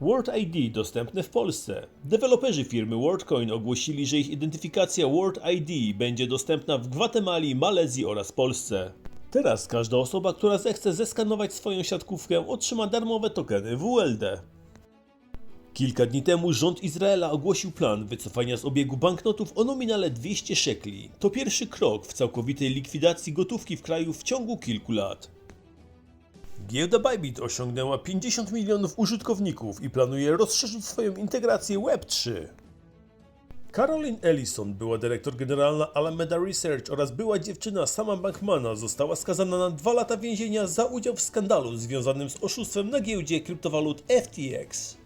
World ID dostępne w Polsce. Deweloperzy firmy WorldCoin ogłosili, że ich identyfikacja World ID będzie dostępna w Gwatemali, Malezji oraz Polsce. Teraz każda osoba, która zechce zeskanować swoją siatkówkę, otrzyma darmowe tokeny WLD. Kilka dni temu rząd Izraela ogłosił plan wycofania z obiegu banknotów o nominale 200 szekli. To pierwszy krok w całkowitej likwidacji gotówki w kraju w ciągu kilku lat. Giełda Bybit osiągnęła 50 milionów użytkowników i planuje rozszerzyć swoją integrację Web3. Caroline Ellison, była dyrektor generalna Alameda Research oraz była dziewczyna Sama Bankmana została skazana na dwa lata więzienia za udział w skandalu związanym z oszustwem na giełdzie kryptowalut FTX.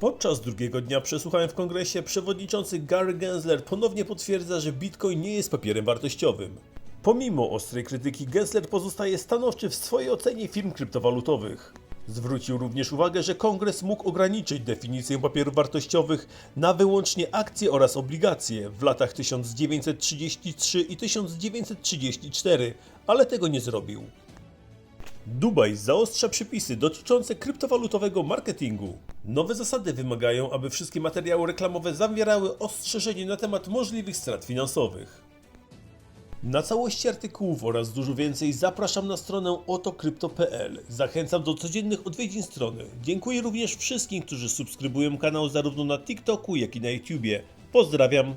Podczas drugiego dnia przesłuchań w kongresie przewodniczący Gary Gensler ponownie potwierdza, że Bitcoin nie jest papierem wartościowym. Pomimo ostrej krytyki, Gensler pozostaje stanowczy w swojej ocenie firm kryptowalutowych. Zwrócił również uwagę, że kongres mógł ograniczyć definicję papierów wartościowych na wyłącznie akcje oraz obligacje w latach 1933 i 1934, ale tego nie zrobił. Dubaj zaostrza przepisy dotyczące kryptowalutowego marketingu. Nowe zasady wymagają, aby wszystkie materiały reklamowe zawierały ostrzeżenie na temat możliwych strat finansowych. Na całości artykułów oraz dużo więcej zapraszam na stronę otokrypto.pl. Zachęcam do codziennych odwiedzin strony. Dziękuję również wszystkim, którzy subskrybują kanał zarówno na TikToku, jak i na YouTubie. Pozdrawiam,